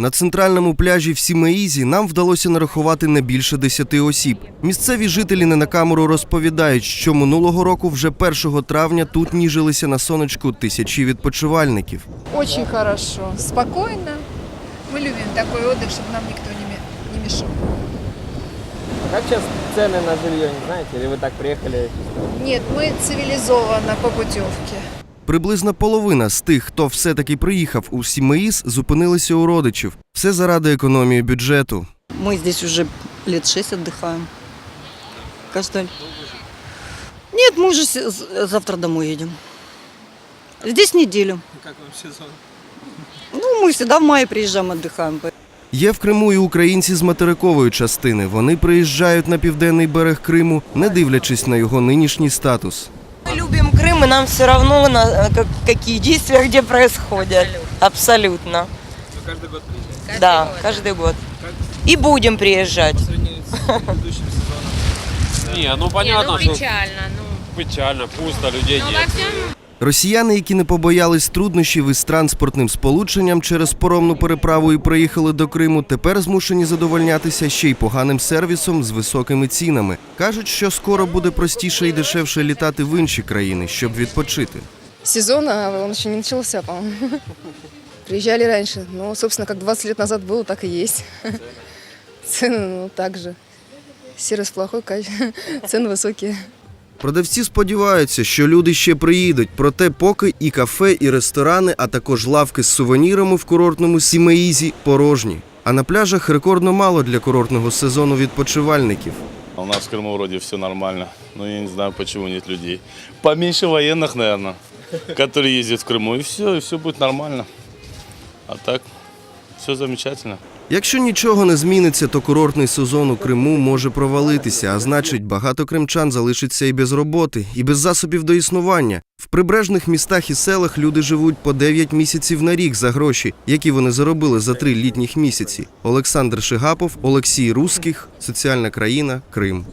На центральному пляжі в Сімеїзі нам вдалося нарахувати не більше десяти осіб. Місцеві жителі не на камеру розповідають, що минулого року, вже 1 травня, тут ніжилися на сонечку тисячі відпочивальників. Очень хорошо, спокойно. Мы любим такой отдых, чтобы нам никто не ме- не мешал. Как сейчас цены на жилье, не знаете? Или вы так приехали? Нет, мы цивилизованно по путевке. Приблизно половина з тих, хто все-таки приїхав у Сімеїз, зупинилися у родичів. Все заради економії бюджету. Мы здесь уже лет шесть отдыхаем. Каждый... Нет, мы уже с- с- завтра домой едем. Здесь неделю. Как вам сезон? Ну, мы всегда в мае приезжаем, отдыхаем. Є в Криму і українці з материкової частини. Вони приїжджають на південний берег Криму, не дивлячись на його нинішній статус. Мы любим Крым, и нам все равно, на, э, как- какие действия где происходят. Абсолютно. Вы каждый год приезжаете? да, каждый год. И будем приезжать. По сравнению с предыдущим сезоном? Не, ну понятно, ну, что печально. Ну, печально, пусто, людей ну нет. во всем Росіяни, які не побоялись труднощів із транспортним сполученням через поромну переправу і приїхали до Криму, тепер змушені задовольнятися ще й поганим сервісом з високими цінами. кажуть, що скоро буде простіше і дешевше літати в інші країни, щоб відпочити. Сезон, а он еще не начался, по-моему. Приезжали раньше. Ну, собственно, как 20 лет назад было, так и есть. Цены, ну, так же. Сервис плохой, каче- цены высокие. Продавці сподіваються, що люди ще приїдуть, проте поки і кафе, і ресторани, а також лавки з сувенірами в курортному Сімеїзі порожні. А на пляжах рекордно мало для курортного сезону відпочивальників. А У нас в Крыму вроде все нормально, но я не знаю, почему нет людей. Поменьше военных, наверное, которые ездят в Крыму, и все, и все будет нормально. А так, все замечательно. Якщо нічого не зміниться, то курортний сезон у Криму може провалитися, а значить, багато кримчан залишиться і без роботи, і без засобів до існування. В прибережних містах і селах люди живуть по 9 місяців на рік за гроші, які вони заробили за три літніх місяці. Олександр Шигапов, Олексій Русських, Соціальна країна, Крим.